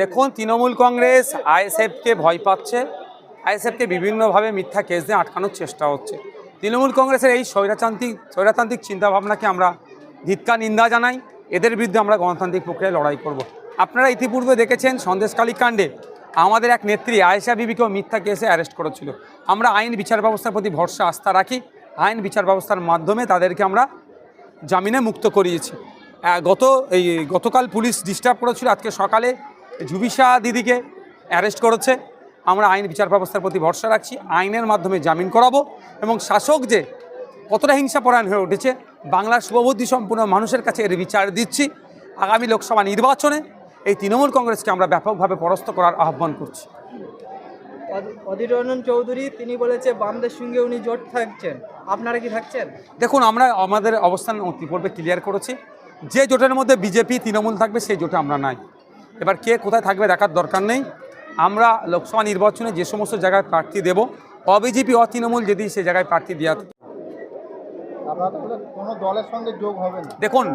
দেখুন, তৃণমূল কংগ্রেস আইএসএফকে ভয় পাচ্ছে। আইএসএফকে বিভিন্নভাবে মিথ্যা কেস দিয়ে আটকানোর চেষ্টা হচ্ছে। তৃণমূল কংগ্রেসের এই স্বৈরাতান্ত্রিক স্বৈরতান্ত্রিক চিন্তাভাবনাকে আমরা ধিৎকা নিন্দা জানাই। এদের বিরুদ্ধে আমরা গণতান্ত্রিক প্রক্রিয়ায় লড়াই করব। আপনারা ইতিপূর্বে দেখেছেন সন্দেশকালী কাণ্ডে আমাদের এক নেত্রী আয়েশা বিবিকেও মিথ্যা কেসে অ্যারেস্ট করেছিল। আমরা আইন বিচার ব্যবস্থার প্রতি ভরসা, আস্থা রাখি। আইন বিচার ব্যবস্থার মাধ্যমে তাদেরকে আমরা জামিনে মুক্ত করিয়েছি। গত এই গতকাল পুলিশ ডিস্টার্ব করেছিল আজকে সকালে জুবিশা দিদিকে অ্যারেস্ট করেছে। আমরা আইন বিচার ব্যবস্থার প্রতি ভরসা রাখছি আইনের মাধ্যমে জামিন করাবো এবং শাসক যে কতটা হিংসাপরায়ণ হয়ে উঠেছে বাংলার শুভবুদ্ধি সম্পূর্ণ মানুষের কাছে এর বিচার দিচ্ছি। আগামী লোকসভা নির্বাচনে এই তৃণমূল কংগ্রেসকে আমরা ব্যাপকভাবে পরাস্ত করার আহ্বান করছি। অধ- অধীর রঞ্জন চৌধুরী তিনি বলেছে বামদের সঙ্গে উনি জোট থাকছেন। আপনারা কি থাকছেন? দেখুন আমরা আমাদের অবস্থান ইতিপূর্বে ক্লিয়ার করেছি। যে জোটের মধ্যে বিজেপি, তৃণমূল থাকবে সেই জোটে আমরা নাই। এবার কে কোথায় থাকবে দেখার দরকার নেই। আমরা লোকসভা নির্বাচনে যে সমস্ত জায়গায় প্রার্থী দেব, অবিজেপি, অতৃণমূল যদি সে জায়গায় প্রার্থী দেওয়া কোনো দলের সঙ্গে যোগ হবে না দেখুন,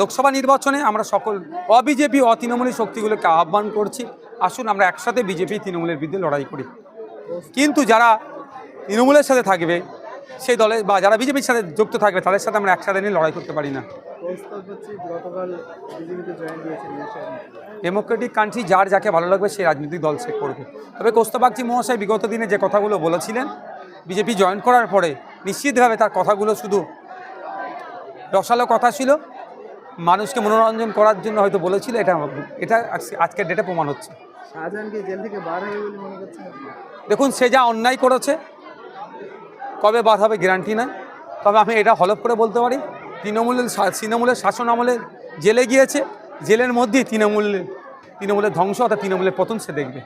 লোকসভা নির্বাচনে আমরা সকল অবিজেপি অতৃণমূলী শক্তিগুলোকে আহ্বান করছি। আসুন, আমরা একসাথে বিজেপি, তৃণমূলের বিরুদ্ধে লড়াই করি। কিন্তু যারা তৃণমূলের সাথে থাকবে সেই দলে বা যারা বিজেপির সাথে যুক্ত থাকবে তাদের সাথে আমরা একসাথে নিয়ে লড়াই করতে পারি না। ডেমোক্রেটিক কান্ট্রি যার যাকে ভালো লাগবে সেই রাজনৈতিক দল সে করবে। তবে কোস্তবাগচি মহাশয় বিগত দিনে যে কথাগুলো বলেছিলেন বিজেপি জয়েন করার পরে নিশ্চিতভাবে তার কথাগুলো শুধু রসালো কথা ছিল। মানুষকে মনোরঞ্জন করার জন্য হয়তো বলেছিল এটা এটা আজকের ডেটে প্রমাণ হচ্ছে। শাহজাহানকে জেল থেকে বার হবে বলে মনে করছেন দেখুন সে যা অন্যায় করেছে কবে বাদ হবে গ্যারান্টি নাই। তবে আমি এটা হলফ করে বলতে পারি তৃণমূলের তৃণমূলের শাসন আমলে জেলে গিয়েছে জেলের মধ্যেই তৃণমূল তৃণমূলের ধ্বংস অর্থাৎ তৃণমূলের পতন সে দেখবে।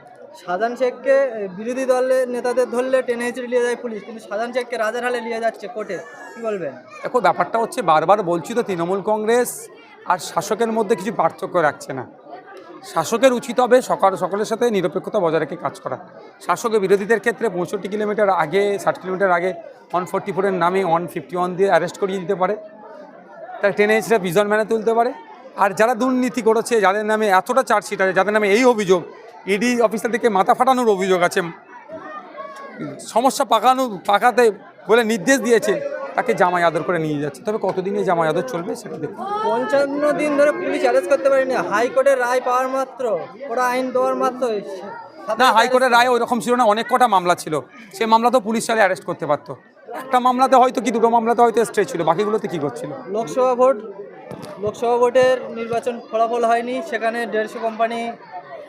সাজান শেখকে বিরোধী দলের নেতাদের ধরলে টেনে হিচড়ে নিয়ে যায় পুলিশ কিন্তু সাজান শেখকে রাজার হালে নিয়ে যাচ্ছে কোর্টে। কি বলবেন? দেখো ব্যাপারটা হচ্ছে বারবার বলছি তো তৃণমূল কংগ্রেস আর শাসকের মধ্যে কিছু পার্থক্য রাখছে না। শাসকের উচিত হবে সকাল, সকলের সাথে নিরপেক্ষতা বজায় রেখে কাজ করা। শাসকের বিরোধীদের ক্ষেত্রে পঁয়ষট্টি কিলোমিটার আগে, ষাট কিলোমিটার আগে ওয়ান ফোরটি ফোরের নামে ওয়ান ফিফটি ওয়ান দিয়ে অ্যারেস্ট করিয়ে দিতে পারে। তার টেনে এসে ভিজন ম্যানে তুলতে পারে। আর যারা দুর্নীতি করেছে, যাদের নামে এতটা চার্জশিট আছে, যাদের নামে এই অভিযোগ ইডি অফিসার থেকে মাথা ফাটানোর অভিযোগ আছে সমস্যা পাকানো, পাকাতে বলে নির্দেশ দিয়েছে। তাকে জামাই আদর করে নিয়ে যাচ্ছে। তবে কতদিন জামাই আদর চলবে সেটা দেখুন। পঞ্চান্ন দিন ধরে পুলিশ অ্যারেস্ট করতে পারেনি। হাইকোর্টের রায় পাওয়ার মাত্র ওরা আইন দেওয়ার মাত্র। না হাইকোর্টের রায় ওই রকম ছিল না অনেক কটা মামলা ছিল। সে মামলা তো পুলিশ চালে অ্যারেস্ট করতে পারতো। একটা মামলাতে হয়তো কি দুটো মামলাতে হয়তো স্টে ছিল বাকিগুলোতে কি করছিল? লোকসভা ভোট লোকসভা ভোটের নির্বাচন ফলাফল হয়নি। সেখানে দেড়শো কোম্পানি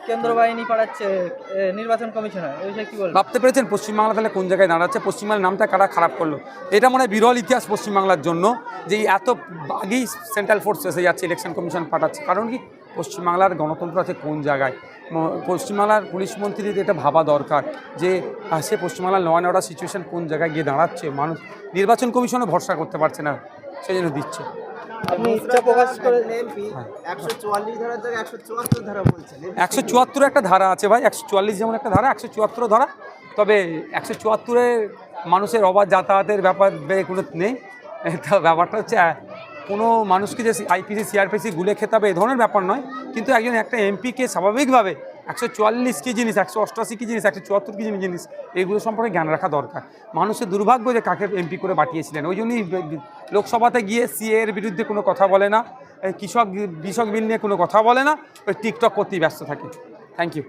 কেন্দ্র বাহিনী পাঠাচ্ছে নির্বাচন কমিশনার কি বলবেন? ভাবতে পেরেছেন পশ্চিমবাংলা তাহলে কোন জায়গায় দাঁড়াচ্ছে? পশ্চিমবাংলার নামটা কারা খারাপ করল? এটা মনে হয় বিরল ইতিহাস পশ্চিমবাংলার জন্য, যে এত আগেই সেন্ট্রাল ফোর্স এসে যাচ্ছে ইলেকশন কমিশন পাঠাচ্ছে। কারণ কি? পশ্চিমবাংলার গণতন্ত্র আছে কোন জায়গায়? পশ্চিমবাংলার পুলিশ মন্ত্রীদের এটা ভাবা দরকার, যে সে পশ্চিমবাংলার ল অ্যান্ড অর্ডার সিচুয়েশন কোন জায়গায় গিয়ে দাঁড়াচ্ছে? মানুষ নির্বাচন কমিশনও ভরসা করতে পারছে না সেই জন্য দিচ্ছে। আপনি ইচ্ছা প্রকাশ করে একশো চুয়াত্তর একটা ধারা আছে ভাই একশো চুয়াল্লিশ যেমন একটা ধারা একশো চুয়াত্তর ধারা। তবে একশো চুয়াত্তরে মানুষের অবাধ যাতায়াতের ব্যাপার কোনো নেই। তা ব্যাপারটা হচ্ছে কোনো মানুষকে যে আইপিসি সিআরপিসি গুলে খেতে হবে এ ধরনের ব্যাপার নয়। কিন্তু একজন একটা এমপিকে স্বাভাবিকভাবে একশো চুয়াল্লিশ কী জিনিস, একশো অষ্টআশি কী জিনিস, একশো চুয়াত্তর কী জিনিস এইগুলো সম্পর্কে জ্ঞান রাখা দরকার। মানুষের দুর্ভাগ্য যে কাকে এমপি করে পাঠিয়েছিলেন, ওই জন্যই লোকসভাতে গিয়ে সিএ এর বিরুদ্ধে কোনো কথা বলে না কৃষক কৃষক বিল নিয়ে কোনো কথা বলে না, ওই টিকটক করতেই ব্যস্ত থাকে। Thank you